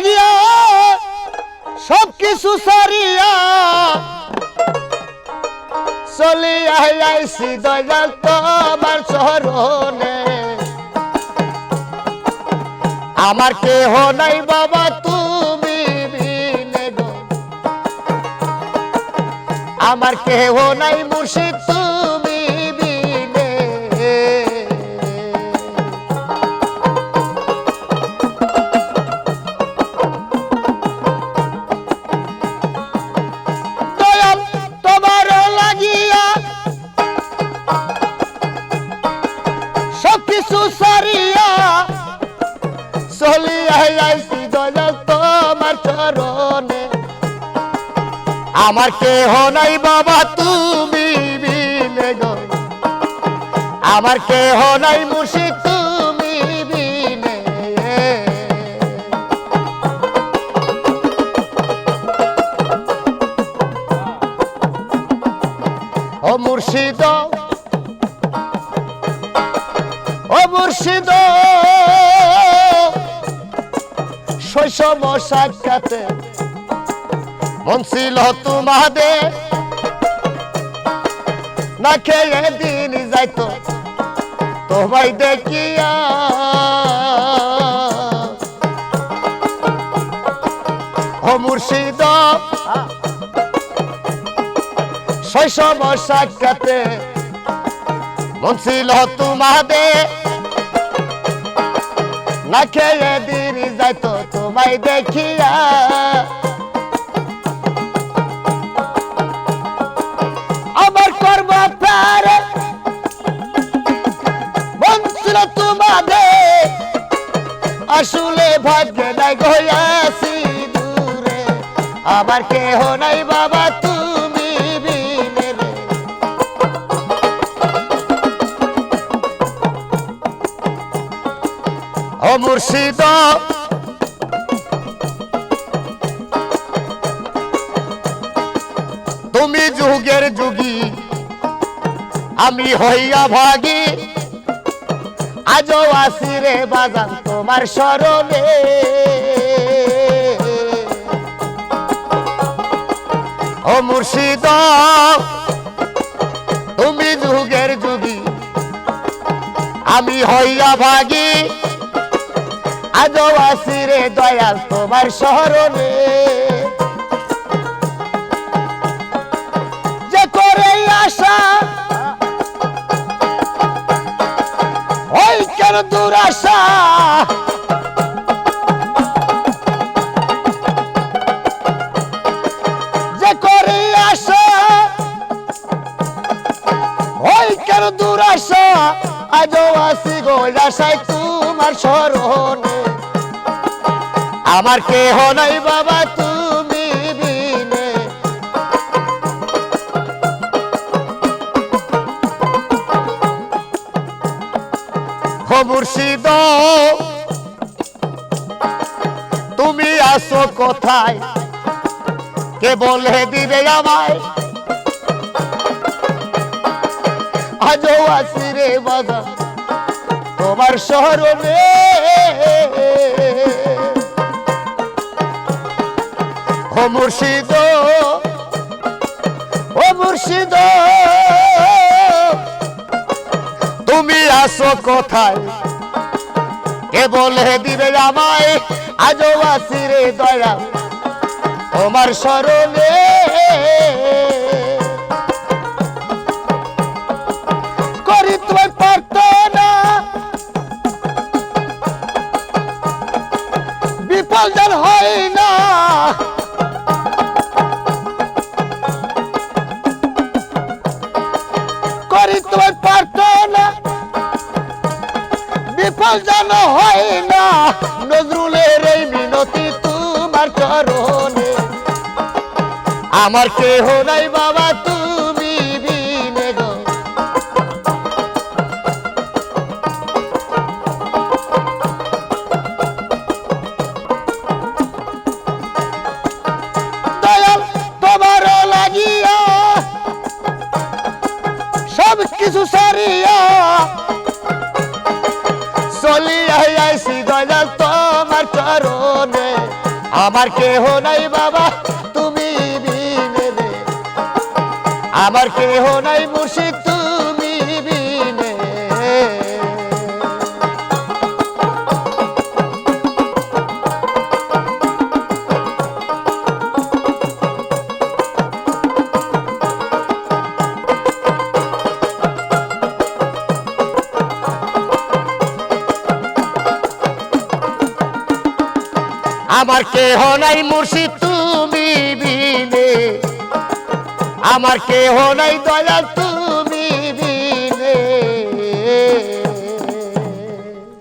লাগিয়া সব কিছু সারিয়া চলি আইসি দয়াল তোমার চরণে। আমার কেহ নাই বাবা, তুমি আমার কেহ নাই মুর্শিদ তুমি তোমার চরণে। আমার কেহ নাই বাবা, তুমি আমার কেহ নাই মুর্শিদ, তুমি বিনে। ও মুর্শিদ মুর্শিদ। শৈশব সাক্ষাতে মন ছিল তোমাদে না খেয়ে দিন যাইতো তোমায় দেখিয়া। ও মুর্শিদ, শৈশব সাক্ষাতে মন ছিল তোমাদে না খেয়ে দিন যাইতো তোমায় দেখিয়া। আমার কর্ম পারে বঞ্চিল তোমাদের, আসলে ভাগ্যে নাই গয়াছি দূরে। আমার কেহ নাই বাবা মুর্শিদ। তুমি যুগের যুগী, আমি হইয়া ভাগি। আজও আসি রে বাজান তোমার স্মরণে। ও মুর্শিদ, তুমি যুগের যুগী, আমি হইয়া ভাগি। আজও আসি রে দয়াল তোমার স্মরণে। যে করে আশা, ওই কেন দুরাশা? যে করে আশা, ওই কেন দুরাশা? আজও আসি গো আশায় তোমার স্মরণে। আমার কেহ নাই বাবা, তুমি বিনে। তুমি আসো কোথায়? কে বলে দিবে আমায়? আজও আসি রে বাবা, তোমার শহরে মুর্শিদ, ও মুর্শিদ, তুমি আসো কোথায়? কে বলে দিবে আমায়? আজও আসি রে দয়া তোমার স্মরণে। হয় না নজরুলের এই মিনতি তোমার চরণে। আমার কেহ নাই বাবা তুমি চরণে আমার কেহ নাই বাবা তুমি বিনে আমার কেহ নাই মুর্শিদ আমার কেহ নাই মুর্শিদ তুমি বিনে। আমার কেহ নাই দয়াল তুমি